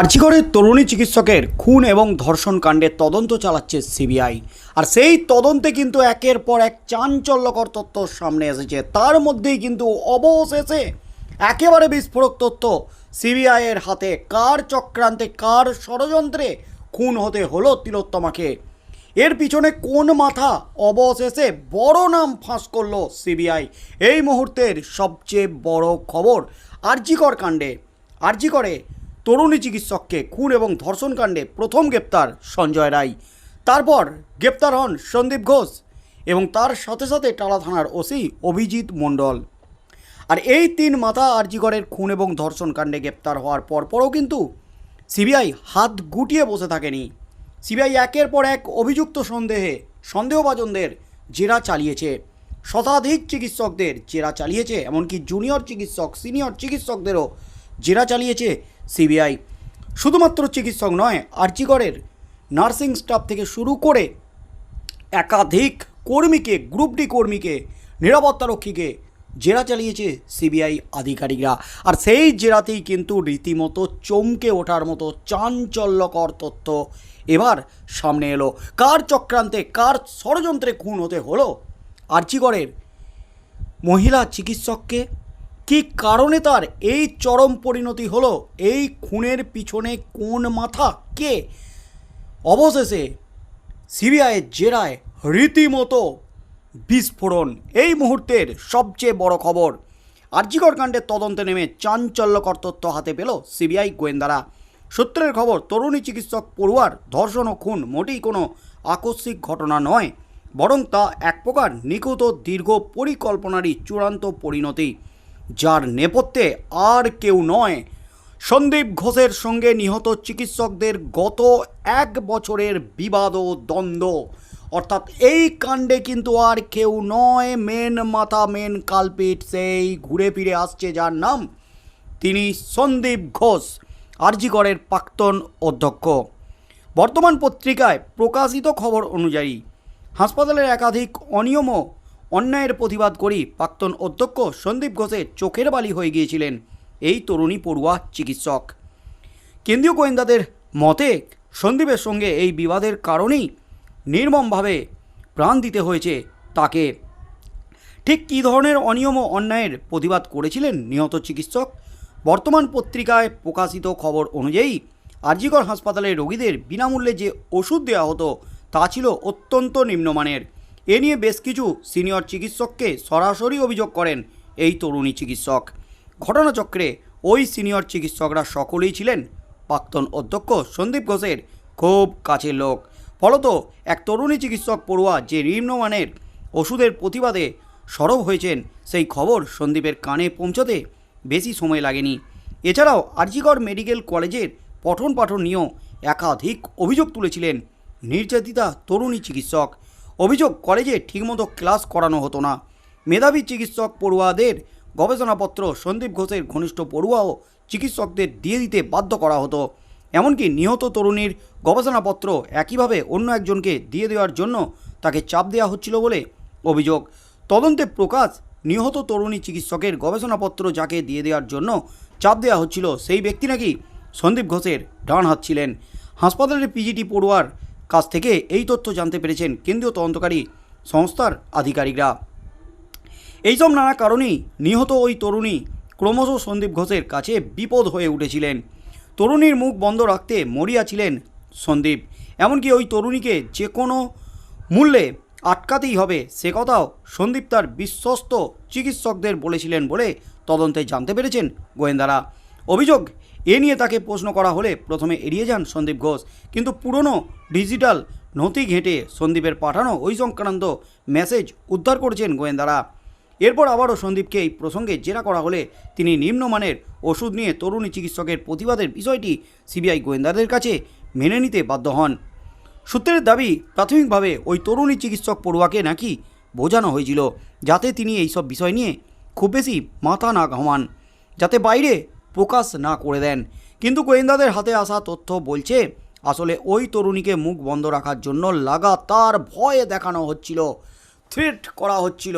আর্জিগড়ের তরুণী চিকিৎসকের খুন এবং ধর্ষণ কাণ্ডের তদন্ত চালাচ্ছে সিবিআই। আর সেই তদন্তে কিন্তু একের পর এক চাঞ্চল্যকর তথ্য সামনে এসেছে। তার মধ্যেই কিন্তু অবশেষে একেবারে বিস্ফোরক তথ্য সিবিআইয়ের হাতে। কার চক্রান্তে, কার ষড়যন্ত্রে খুন হতে হলো তিলোত্তমাকে? এর পিছনে কোন মাথা? অবশেষে বড় নাম ফাঁস করল সিবিআই। এই মুহূর্তের সবচেয়ে বড় খবর আরজিকর কাণ্ডে। আরজিকরে তরুণী চিকিৎসককে খুন এবং ধর্ষণকাণ্ডে প্রথম গ্রেপ্তার সঞ্জয় রায়। তারপর গ্রেপ্তার হন সন্দীপ ঘোষ এবং তার সাথে সাথে টালা থানার ওসি অভিজিৎ মণ্ডল। আর এই তিন মাথা আরজিগড়ের খুন এবং ধর্ষণকাণ্ডে গ্রেপ্তার হওয়ার পরপরও কিন্তু সিবিআই হাত গুটিয়ে বসে থাকেনি। সিবিআই একের পর এক অভিযুক্ত সন্দেহে সন্দেহভাজনদের জেরা চালিয়েছে। শতাধিক চিকিৎসকদের জেরা চালিয়েছে, এমনকি জুনিয়র চিকিৎসক, সিনিয়র চিকিৎসকদেরও জেরা চালিয়েছে সিবিআই। শুধুমাত্র চিকিৎসক নয়, আরজিগড়ের নার্সিং স্টাফ থেকে শুরু করে একাধিক কর্মীকে, গ্রুপ ডি কর্মীকে নিরাপত্তারক্ষীকে জেরা চালিয়েছে সিবিআই আধিকারিকরা। আর সেই জেরাতেই কিন্তু রীতিমতো চমকে ওঠার মতো চাঞ্চল্যকর তথ্য এবার সামনে এলো। কার চক্রান্তে, কার ষড়যন্ত্রে খুন হতে হলো? আর্চিগড়ের মহিলা চিকিৎসককে কি কারণে তার এই চরম পরিণতি হলো? এই খুনের পিছনে কোন মাথা? কে? অবশেষে সিবিআইয়ের জেরায় রীতিমতো বিস্ফোরণ। এই মুহূর্তের সবচেয়ে বড় খবর, আর্জিকর কাণ্ডের তদন্তে নেমে চাঞ্চল্যকর তথ্য হাতে পেল সিবিআই গোয়েন্দারা। সূত্রের খবর, তরুণী চিকিৎসক পড়ুয়ার ধর্ষণ ও খুন মোটেই কোনো আকস্মিক ঘটনা নয়, বরং তা এক প্রকার নিখুঁত দীর্ঘ পরিকল্পনারই চূড়ান্ত পরিণতি। যার নেপথ্যে আর কেউ নয়। সন্দীপ ঘোষের সঙ্গে নিহত চিকিৎসকদের গত এক বছরের বিবাদ ও দ্বন্দ্ব। অর্থাৎ এই কাণ্ডে কিন্তু আর কেউ নয়, মেন মাথা, মেন কালপিট, সেই ঘুরে ফিরে আসছে যার নাম তিনি সন্দীপ ঘোষ আরজিগড়ের প্রাক্তন অধ্যক্ষ। বর্তমান পত্রিকায় প্রকাশিত খবর অনুযায়ী, হাসপাতালের একাধিক অনিয়ম ও অন্যায়ের প্রতিবাদ করি প্রাক্তন অধ্যক্ষ সন্দীপ ঘোষের চোখের বালি হয়ে গিয়েছিলেন এই তরুণী পড়ুয়া চিকিৎসক। কেন্দ্রীয় গোয়েন্দাদের মতে সন্দীপের সঙ্গে এই বিবাদের কারণেই নির্মমভাবে প্রাণ দিতে হয়েছে তাকে। ঠিক কী ধরনের অনিয়ম ও অন্যায়ের প্রতিবাদ করেছিলেন নিহত চিকিৎসক? বর্তমান পত্রিকায় প্রকাশিত খবর অনুযায়ী আরজিগড় হাসপাতালে রোগীদের বিনামূল্যে যে ওষুধ দেওয়া হতো তা ছিল অত্যন্ত নিম্নমানের। এ নিয়ে বেশ কিছু সিনিয়র চিকিৎসককে সরাসরি অভিযোগ করেন এই তরুণী চিকিৎসক। ঘটনাচক্রে ওই সিনিয়র চিকিৎসকরা সকলেই ছিলেন প্রাক্তন অধ্যক্ষ সন্দীপ ঘোষের খুব কাছের লোক। ফলত এক তরুণী চিকিৎসক পড়ুয়া যে নিম্নমানের ওষুধের প্রতিবাদে সরব হয়েছেন, সেই খবর সন্দীপের কানে পৌঁছতে বেশি সময় লাগেনি। এছাড়াও আরজিগড় মেডিকেল কলেজের পঠন পাঠন নিয়েও একাধিক অভিযোগ তুলেছিলেন নির্যাতিতা তরুণী চিকিৎসক। অভিযোগ কলেজে ঠিকমতো ক্লাস করানো হতো না। মেধাবী চিকিৎসক পড়ুয়াদের গবেষণাপত্র সন্দীপ ঘোষের ঘনিষ্ঠ পড়ুয়া ও চিকিৎসকদের দিয়ে দিতে বাধ্য করা হতো। এমনকি নিহত তরুণীর গবেষণাপত্র একইভাবে অন্য একজনকে দিয়ে দেওয়ার জন্য তাকে চাপ দেওয়া হচ্ছিল বলে অভিযোগ। তদন্তে প্রকাশ, নিহত তরুণী চিকিৎসকের গবেষণাপত্র যাকে দিয়ে দেওয়ার জন্য চাপ দেওয়া হচ্ছিল সেই ব্যক্তি নাকি সন্দীপ ঘোষের ডান হাত ছিলেন। হাসপাতালের পিজিটি পড়ুয়ার কাছ থেকে এই তথ্য জানতে পেরেছেন কেন্দ্রীয় তদন্তকারী সংস্থার আধিকারিকরা। এইসব নানা কারণেই নিহত ওই তরুণী ক্রমশ সন্দীপ ঘোষের কাছে বিপদ হয়ে উঠেছিলেন। তরুণীর মুখ বন্ধ রাখতে মরিয়া ছিলেন সন্দীপ। এমনকি ওই তরুণীকে যে কোনো মূল্যে আটকাতেই হবে সে কথাও সন্দীপ তার বিশ্বস্ত চিকিৎসকদের বলেছিলেন বলে তদন্তে জানতে পেরেছেন গোয়েন্দারা। অভিযোগ এ নিয়ে তাকে প্রশ্ন করা হলে প্রথমে এড়িয়ে যান সন্দীপ ঘোষ। কিন্তু পুরনো ডিজিটাল নথি ঘেঁটে সন্দীপের পাঠানো ওই সংক্রান্ত মেসেজ উদ্ধার করেছেন গোয়েন্দারা। এরপর আবারও সন্দীপকে এই প্রসঙ্গে জেরা করা হলে তিনি নিম্নমানের ওষুধ নিয়ে তরুণী চিকিৎসকের প্রতিবাদের বিষয়টি সিবিআই গোয়েন্দাদের কাছে মেনে নিতে বাধ্য হন। সূত্রের দাবি, প্রাথমিকভাবে ওই তরুণী চিকিৎসক পড়ুয়াকে নাকি বোঝানো হয়েছিল, যাতে তিনি এইসব বিষয় নিয়ে খুব বেশি মাথা না ঘামান, যাতে বাইরে প্রকাশ না করে দেন। কিন্তু গোয়েন্দাদের হাতে আসা তথ্য বলছে, আসলে ওই তরুণীকে মুখ বন্ধ রাখার জন্য লাগাতার ভয়ে দেখানো হচ্ছিল, থ্রেট করা হচ্ছিল।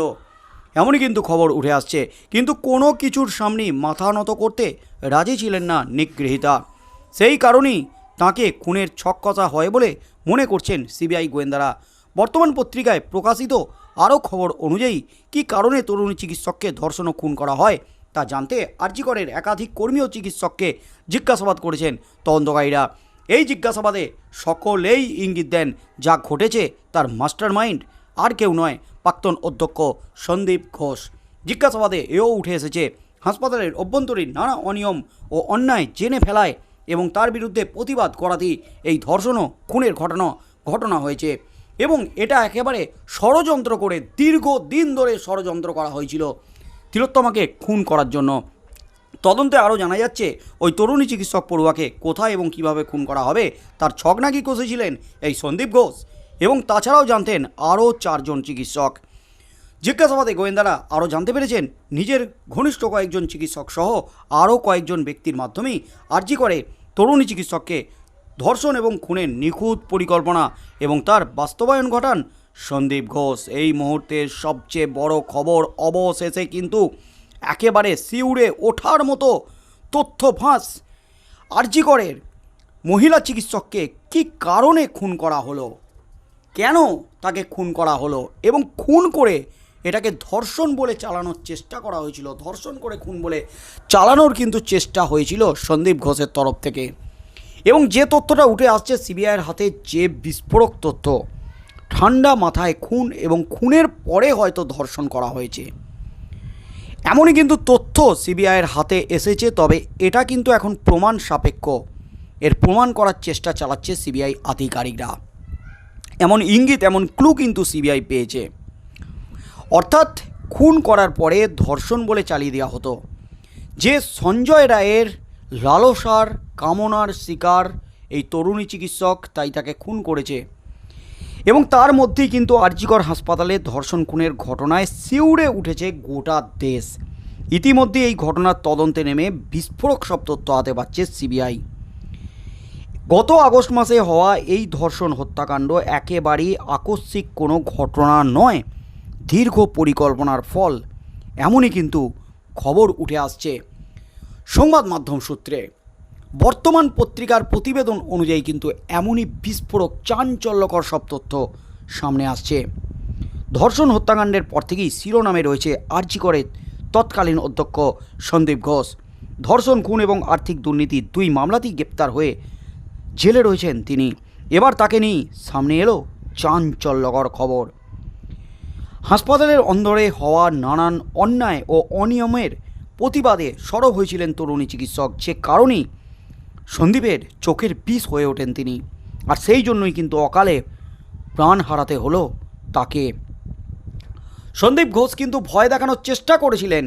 এমনই কিন্তু খবর উঠে আসছে। কিন্তু কোনো কিছুর সামনে মাথা নত করতে রাজি ছিলেন না নিগৃহীতা সেই কারণেই তাকে খুনের ছক কষা হয় বলে মনে করছেন সিবিআই গোয়েন্দারা। বর্তমান পত্রিকায় প্রকাশিত আরও খবর অনুযায়ী কী কারণে তরুণী চিকিৎসককে ধর্ষণ খুন করা হয় তা জানতে আরজিকরের একাধিক কর্মী ও চিকিৎসককে জিজ্ঞাসাবাদ করেছেন তদন্তকারীরা। এই জিজ্ঞাসাবাদে সকলেই ইঙ্গিত দেন, যা ঘটেছে তার মাস্টার মাইন্ড আর কেউ নয়, প্রাক্তন অধ্যক্ষ সন্দীপ ঘোষ। জিজ্ঞাসাবাদে এও উঠে এসেছে, হাসপাতালের অভ্যন্তরীণ নানা অনিয়ম ও অন্যায় জেনে ফেলায় এবং তার বিরুদ্ধে প্রতিবাদ করাতেই এই ধর্ষণ ও খুনের ঘটনা ঘটনা হয়েছে। এবং এটা একেবারে ষড়যন্ত্র করে দীর্ঘ দিন ধরে ষড়যন্ত্র করা হয়েছিল। তিলোত্তমাকে খুন করার জন্য। তদন্তে আরও জানা যাচ্ছে, ওই তরুণী চিকিৎসক পড়ুয়াকে কোথায় এবং কীভাবে খুন করা হবে, তার ছক নাকি কষেছিলেন এই সন্দীপ ঘোষ এবং তাছাড়াও জানতেন আরও চারজন চিকিৎসক। জিজ্ঞাসাবাদে গোয়েন্দারা আরও জানতে পেরেছেন, নিজের ঘনিষ্ঠ কয়েকজন চিকিৎসক সহ আরও কয়েকজন ব্যক্তির মাধ্যমেই আর্জি করে তরুণী চিকিৎসককে ধর্ষণ এবং খুনের নিখুঁত পরিকল্পনা এবং তার বাস্তবায়ন ঘটান সন্দীপ ঘোষ, এই মুহূর্তের সবচেয়ে বড় খবর অবশেষে কিন্তু একেবারে শিউড়ে ওঠার মতো তথ্য ফাঁস আরজিকরের। মহিলা চিকিৎসককে কী কারণে খুন করা হলো? কেন তাকে খুন করা হলো? এবং খুন করে এটাকে ধর্ষণ বলে চালানোর চেষ্টা করা হয়েছিল। ধর্ষণ করে খুন বলে চালানোর কিন্তু চেষ্টা হয়েছিল সন্দীপ ঘোষের তরফ থেকে। এবং যে তথ্যটা উঠে আসছে, সিবিআইয়ের হাতে যে বিস্ফোরক তথ্য ঠান্ডা মাথায় খুন এবং খুনের পরে হয়তো ধর্ষণ করা হয়েছে। এমনই কিন্তু তথ্য সিবিআইয়ের হাতে এসেছে, তবে এটা কিন্তু এখন প্রমাণ সাপেক্ষ। এর প্রমাণ করার চেষ্টা চালাচ্ছে সিবিআই আধিকারিকরা। এমন ইঙ্গিত, এমন ক্লু কিন্তু সিবিআই পেয়েছে। অর্থাৎ খুন করার পরে ধর্ষণ বলে চালিয়ে দেওয়া হতো। যে সঞ্জয় রায়ের লালসার কামনার শিকার এই তরুণী চিকিৎসক, তাই তাকে খুন করেছে। এবং তার মধ্যেই কিন্তু আরজিকর হাসপাতালে ধর্ষণ খুনের ঘটনায় শিউড়ে উঠেছে গোটা দেশ। ইতিমধ্যে এই ঘটনার তদন্তে নেমে বিস্ফোরক সব তথ্য হাতে পাচ্ছে সিবিআই। গত আগস্ট মাসে হওয়া এই ধর্ষণ হত্যাকাণ্ড একেবারেই আকস্মিক কোনো ঘটনা নয়, দীর্ঘ পরিকল্পনার ফল। এমনই কিন্তু খবর উঠে আসছে। সংবাদ মাধ্যম সূত্রে। বর্তমান পত্রিকার প্রতিবেদন অনুযায়ী কিন্তু এমনই বিস্ফোরক, চাঞ্চল্যকর সব তথ্য সামনে আসছে। ধর্ষণ হত্যাকাণ্ডের পর থেকেই শিরোনামে রয়েছে আর্জিকরের তৎকালীন অধ্যক্ষ সন্দীপ ঘোষ। ধর্ষণ, খুন এবং আর্থিক দুর্নীতি দুই মামলাতেই গ্রেপ্তার হয়ে জেলে রয়েছেন তিনি। এবার তাকে নিয়ে সামনে এলো চাঞ্চল্যকর খবর। হাসপাতালের অন্দরে হওয়া নানান অন্যায় ও অনিয়মের প্রতিবাদে সরব হয়েছিলেন তরুণী চিকিৎসক। যে কারণেই সন্দীপের চোখের বিষ হয়ে ওঠেন তিনি। আর সেই জন্যই কিন্তু অকালে প্রাণ হারাতে হলো তাকে। সন্দীপ ঘোষ কিন্তু ভয় দেখানোর চেষ্টা করেছিলেন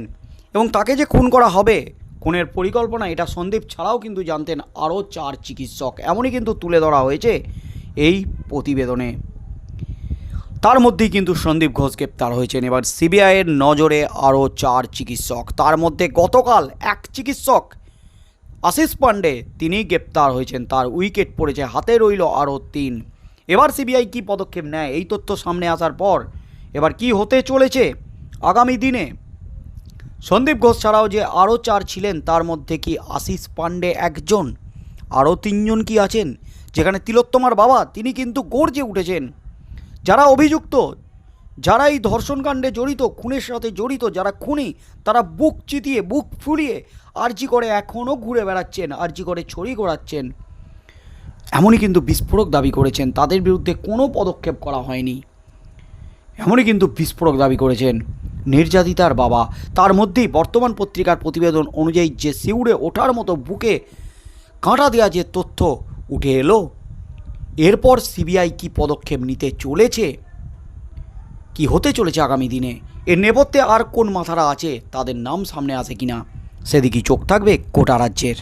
এবং তাকে যে খুন করা হবে, খুনের পরিকল্পনা এটা সন্দীপ ছাড়াও কিন্তু জানতেন আরও চার চিকিৎসক। এমনই কিন্তু তুলে ধরা হয়েছে এই প্রতিবেদনে। তার মধ্যেই কিন্তু সন্দীপ ঘোষ গ্রেপ্তার হয়েছেন। এবার সিবিআইয়ের নজরে আরও চার চিকিৎসক। তার মধ্যে গতকাল এক চিকিৎসক আশিস পান্ডে তিনি গ্রেপ্তার হয়েছেন। তার উইকেট পড়েছে, হাতে রইল আরও তিন। এবার সিবিআই কি পদক্ষেপ নেয় এই তথ্য সামনে আসার পর? এবার কি হতে চলেছে? আগামী দিনে সন্দীপ ঘোষ ছাড়াও যে আরও চার ছিলেন, তার মধ্যে কি আশিস পান্ডে একজন? আরও তিনজন কি আছেন? যেখানে তিলোত্তমার বাবা, তিনি কিন্তু গর্জে উঠেছেন। যারা অভিযুক্ত যারা এই ধর্ষণকাণ্ডে জড়িত, খুনের সাথে জড়িত, যারা খুনি, তারা বুক চিতিয়ে, বুক ফুলিয়ে আর্জি করে এখনও ঘুরে বেড়াচ্ছেন, আর্জি করে ছড়ি ঘোরাচ্ছেন এমনই কিন্তু বিস্ফোরক দাবি করেছেন, তাদের বিরুদ্ধে কোনো পদক্ষেপ করা হয়নি। এমনই কিন্তু বিস্ফোরক দাবি করেছেন নির্যাতিতার বাবা। তার মধ্যেই বর্তমান পত্রিকার প্রতিবেদন অনুযায়ী যে শিউড়ে ওঠার মতো বুকে কাঁটা দেওয়া যে তথ্য উঠে এলো, এরপর সিবিআই কি পদক্ষেপ নিতে চলেছে? কি হতে চলেছে আগামী দিনে? এর নেপথ্যে আর কোন মাথারা আছে? তাদের নাম সামনে আসে কিনা? সেদিকেই চোখ থাকবে কোটা রাজ্যের।